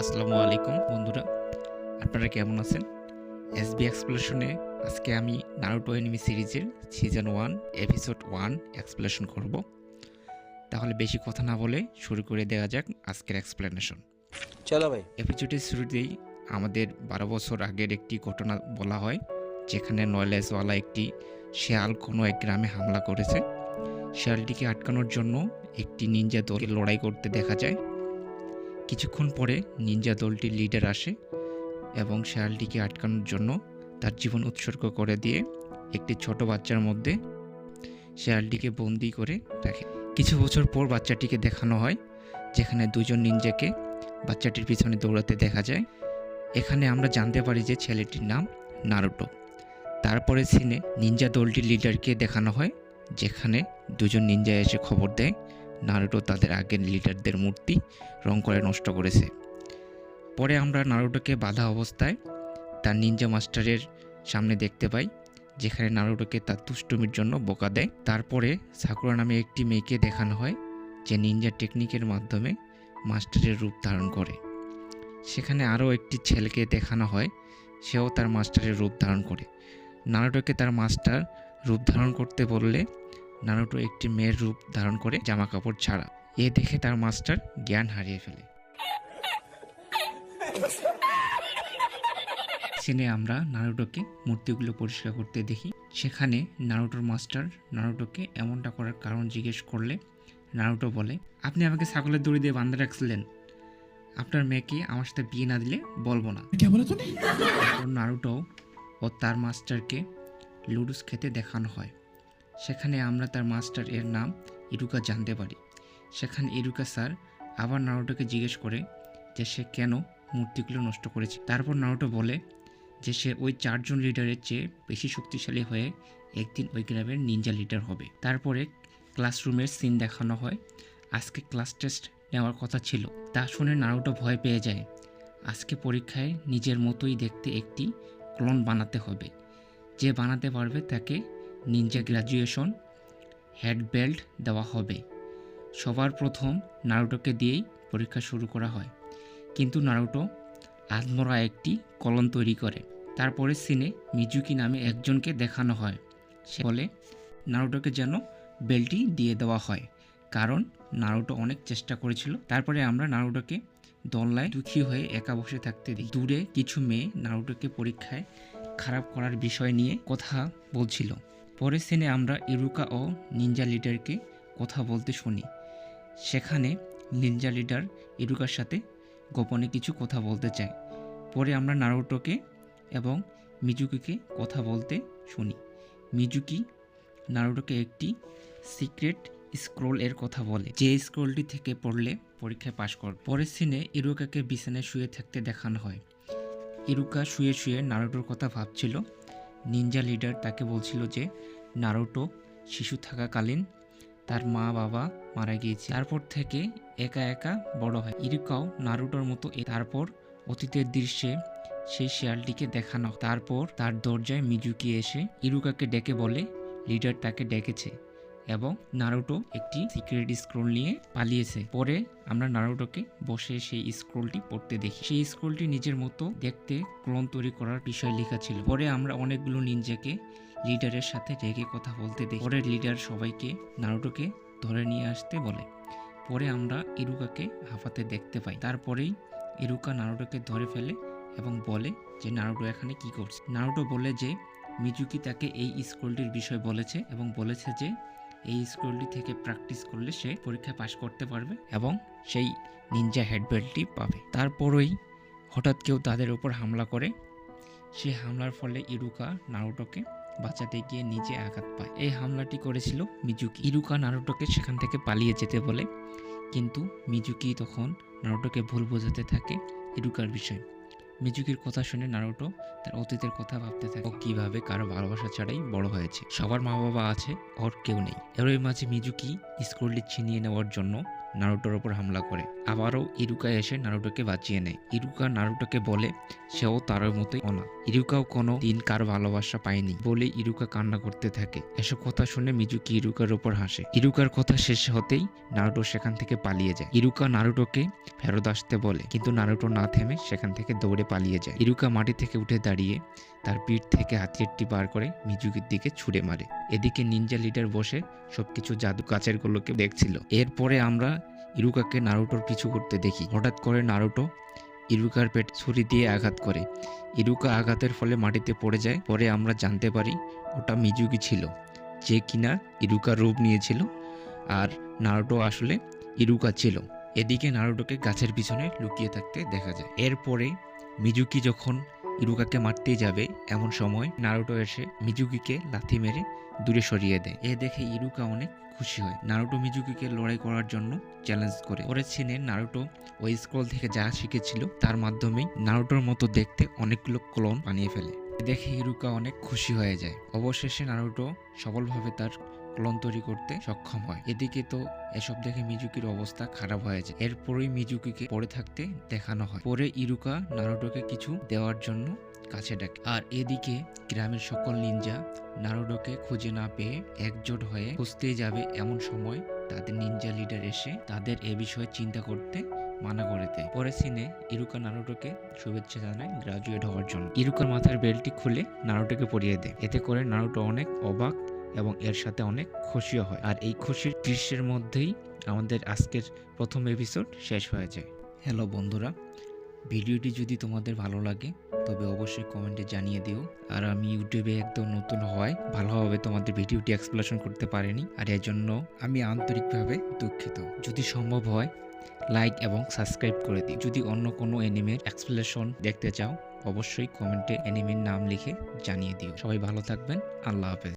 আসসালামু আলাইকুম বন্ধুরা। আপনারা কেমন আছেন? এসবি এক্সপ্লেশনে আজকে আমি নারুটো এনিমি সিরিজের season one episode one explanation করব। তাহলে বেশি কথা না বলে শুরু করে দেওয়া যাক আজকের এক্সপ্লেনেশন। চলো ভাই। এপিসোডের শুরুতেই আমাদের বারো বছর আগের একটি ঘটনা বলা হয় যেখানে নয়লেসওয়ালা একটি শেয়াল কোনো এক গ্রামে হামলা করেছে। শেয়ালটিকে আটকানোর জন্য একটি নিনজা দলকে লড়াই করতে দেখা যায়। কিছুক্ষণ পরে নিনজা দলটির লিডার আসে এবং শেয়ালটিকে আটকানোর জন্য তার জীবন উৎসর্গ করে দিয়ে একটি ছোট বাচ্চার মধ্যে শেয়ালটিকে বন্দি করে রাখে। কিছু বছর পর বাচ্চাটিকে দেখানো হয়, যেখানে দুজন নিনজাকে বাচ্চাটির পিছনে দৌড়াতে দেখা যায়। এখানে আমরা জানতে পারি যে ছেলেটির নাম নারুটো। তারপরে সিনে নিনজা দলটির লিডারকে দেখানো হয়, যেখানে দুজন নিনজা এসে খবর দেয় নারুটো তাদের আগের লিডারদের মূর্তি রং করে নষ্ট করেছে। পরে আমরা নারুটোকে বাধা অবস্থায় তার নিঞ্জা মাস্টারের সামনে দেখতে পাই, যেখানে নারুটোকে তার দুষ্টুমির জন্য বোকা দেয়। তারপরে সাকুরা নামে একটি মেয়েকে দেখানো হয়, যে নিনজা টেকনিকের মাধ্যমে মাস্টারের রূপ ধারণ করে। সেখানে আরও একটি ছেলেকে দেখানো হয়, সেও তার মাস্টারের রূপ ধারণ করে। নারুটোকে তার মাস্টার রূপ ধারণ করতে বললে নারুটো একটি মেয়ের রূপ ধারণ করে জামা কাপড় ছাড়া। এ দেখে তার মাস্টার জ্ঞান হারিয়ে ফেলে। সিনে আমরা নারুটোকে মূর্তিগুলো পরিষ্কার করতে দেখি। সেখানে নারুটোর মাস্টার নারুটোকে এমনটা করার কারণ জিজ্ঞেস করলে নারুটো বলে আপনি আমাকে ছাগলের দড়ি দিয়ে বান্ধে রাখছিলেন। আপনার মেয়েকে আমার সাথে বিয়ে না দিলে বলব না। নারুটো ও তার মাস্টারকে লুডুস খেতে দেখানো হয়। সেখানে আমরা তার মাস্টার এর নাম ইরুকা জানতে পারি। সেখানে ইরুকা স্যার আবার নারুটোকে জিজ্ঞেস করে যে সে কেন মূর্তিগুলো নষ্ট করেছে? তারপর নারুটো বলে যে সে ওই চারজন লিডারের চেয়ে বেশি শক্তিশালী হয়ে একদিন ওই গ্রামের নিনজা লিডার হবে। তারপরে ক্লাসরুমের সিন দেখানো হয়। আজকে ক্লাস টেস্ট নেওয়ার কথা ছিল। তা শুনে নারুটো ভয় পেয়ে যায়। আজকে পরীক্ষায় নিজের মতোই দেখতে একটি ক্লোন বানাতে হবে। যে বানাতে পারবে তাকে নিনজা গ্র্যাজুয়েশন হেড বেল্ট দেওয়া হবে। সবার প্রথম নারুটোকে দিয়েই পরীক্ষা শুরু করা হয়। কিন্তু নারুটো আত্মরা একটি কলম তৈরি করে। তারপরে সিনে মিজুকি নামে একজনকে দেখানো হয়। সে বলে, নারুটোকে যেন বেল্টটি দিয়ে দেওয়া হয়। কারণ নারুটো অনেক চেষ্টা করেছিল। তারপরে আমরা নারুটোকে দোলনায় দুঃখী হয়ে একা বসে থাকতে দিই দূরে কিছু মেয়ে নারুটোকে পরীক্ষায় খারাপ করার বিষয় নিয়ে কথা বলছিল। পরের সিনে আমরা ইরুকা ও নিনজা লিডারকে কথা বলতে শুনি। সেখানে নিনজা লিডার ইরুকার সাথে গোপনে কিছু কথা বলতে চায়। পরে আমরা নারুটোকে এবং মিজুকিকে কথা বলতে শুনি। মিজুকি নারুটোকে একটি সিক্রেট স্ক্রোল এর কথা বলে। যে স্ক্রোলটি থেকে পড়লে পরীক্ষায় পাশ কর। পরের সিনে ইরুকাকে বিছানায় শুয়ে থাকতে দেখানো হয়। ইরুকা শুয়ে শুয়ে নারুটোর কথা ভাবছিল। নিনজা লিডার তাকে বলছিল যে, নারুটো, শিশু থাকাকালীন তার মা বাবা মারা গিয়েছে। তারপর থেকে একা একা বড় হয়। ইরুকাও নারুটোর মতো তারপর অতীতের দৃশ্যে সেই শেয়ালটিকে দেখানো। তারপর তার দরজায় মিজুকি এসে ইরুকাকে ডেকে বলে লিডার তাকে ডেকেছে। এবং নারুটো একটি সিক্রেট স্ক্রোল নিয়ে পালিয়েছে। পরে আমরা নারুটোকে বসে সেই স্ক্রোলটি পড়তে দেখি। সেই স্ক্রোলটি নিজের মতো দেখতে ক্লোন তৈরি করার বিষয় লেখা ছিল। পরে আমরা অনেকগুলো নিনজাকে লিডারের সাথে রেগে কথা বলতে দেখি। পরে লিডার সবাইকে নারুটোকে ধরে নিয়ে আসতে বলে। পরে আমরা ইরুকাকে হাঁপাতে দেখতে পাই। তারপরেই ইরুকা নারুটোকে ধরে ফেলে এবং বলে যে, নারুটো, এখানে কি করছে নারুটো বলে যে, মিজুকি তাকে এই স্কুলটির বিষয় বলেছে এবং বলেছে যে এই স্কুলটি থেকে প্র্যাকটিস করলে সে পরীক্ষায় পাশ করতে পারবে এবং সেই নিনজা হেডবেল্টটি পাবে। তারপরই হঠাৎ কেউ তাদের উপর হামলা করে। সে হামলার ফলে ইরুকা নারুটোকে বাঁচাতে গিয়ে নিজে আঘাত পায়। এই হামলাটি করেছিল মিজুকি। ইরুকা নারুটোকে সেখান থেকে পালিয়ে যেতে বলে। কিন্তু মিজুকি তখন নারুটোকে ভুল বোঝাতে থাকে ইরুকার বিষয়। মিজুকির কথা শুনে নারুটো তার অতীতের কথা ভাবতে থাকে। ও কীভাবে কারও ভালোবাসা ছাড়াই বড় হয়েছে? সবার মা বাবা আছে, ওর কেউ নেই। এর মাঝে মিজুকি স্কুলটি ছিনিয়ে নেওয়ার জন্য নারুটোর ওপর হামলা করে। আবারও ইরুকা এসে নারুটোকে বাঁচিয়ে নেয়। ইরুকা নারুটোকে বলে, সেও তার মতোই অনাথ। ইরুকাও কোনো দিন কার ভালোবাসা পায়নি বলে ইরুকা কান্না করতে থাকে। এসব কথা শুনে মিজুকি ইরুকার উপর হাসে। ইরুকার কথা শেষ হতেই নারুটো সেখান থেকে পালিয়ে যায়। ইরুকা নারুটোকে ফেরত আসতে বলে, কিন্তু নারুটো না থেমে সেখান থেকে দৌড়ে পালিয়ে যায়। ইরুকা মাটি থেকে উঠে দাঁড়িয়ে তার পিঠ থেকে হাতিয়ারটি বার করে মিজুকির দিকে ছুড়ে মারে। এদিকে নিনজা লিডার বসে সবকিছু জাদু কাচের গুলোকে দেখছিল। এরপরে আমরা ইরুকাকে নারুটোর পিছু করতে দেখি। হঠাৎ করে নারুটো ইরুকার পেট ছুরি দিয়ে আঘাত করে। ইরুকা আঘাতের ফলে মাটিতে পড়ে যায়। পরে আমরা জানতে পারি ওটা মিজুকি ছিল, যে কিনা ইরুকার রূপ নিয়েছিল আর নারুটো আসলে ইরুকা ছিল। এদিকে নারুটোকে গাছের পিছনে লুকিয়ে থাকতে দেখা যায়। এরপরে মিজুকি যখন ইরুকাকে মারতেই যাবে এমন সময় নারুটো এসে মিজুকিকে লাথি মেরে দূরে সরিয়ে দেয়। এ দেখে ইরুকা অনেক খুশি হয়। নারুটো মিজুকিকে লড়াই করার জন্য চ্যালেঞ্জ করে। পরের সিনে নারুটো ওই স্ক্রল থেকে যা শিখেছিল তার মাধ্যমেই নারুটোর মতো দেখতে অনেকগুলো ক্লোন বানিয়ে ফেলে। দেখে ইরুকা অনেক খুশি হয়ে যায়। অবশেষে নারুটো সফলভাবে তার ক্লোন তৈরি করতে সক্ষম হয়। এদিকে তো এসব দেখে মিজুকির অবস্থা খারাপ হয়ে যায়। এরপরেই মিজুকিকে পড়ে থাকতে দেখানো হয়। পরে ইরুকা নারুটোকে কিছু দেওয়ার জন্য কাছে ডাকে। আর এদিকে গ্রামের সকল নিনজা নারুটোকে খুঁজে না পেয়ে একজোট হয়ে খুঁজতেই যাবে এমন সময় তাদের নিনজা লিডার এসে তাদের এ বিষয়ে চিন্তা করতে মানা করে দেয়। পরে সিনে ইরুকা নারুটোকে শুভেচ্ছা জানায় গ্রাজুয়েট হওয়ার জন্য। ইরুকার মাথার বেল্টটি খুলে নারুটোকে পরিয়ে দেয়। এতে করে নারুটো অনেক অবাক এবং এর সাথে অনেক খুশিও হয়। আর এই খুশির দৃশ্যের মধ্যেই আমাদের আজকের প্রথম এপিসোড শেষ হয়ে যায়। হ্যালো বন্ধুরা, ভিডিওটি যদি তোমাদের ভালো লাগে, তবে অবশ্যই কমেন্টে জানিয়ে দিও। আর আমি ইউটিউবে একদম নতুন হওয়ায় ভালোভাবে তোমাদের ভিডিওটি এক্সপ্লেশন করতে পারিনি, আর এর জন্য আমি আন্তরিকভাবে দুঃখিত। যদি সম্ভব হয় লাইক এবং সাবস্ক্রাইব করে দিই যদি অন্য কোনো অ্যানিমের এক্সপ্লেশন দেখতে চাও, অবশ্যই কমেন্টে অ্যানিমের নাম লিখে জানিয়ে দিও। সবাই ভালো থাকবেন, আল্লাহ হাফেজ।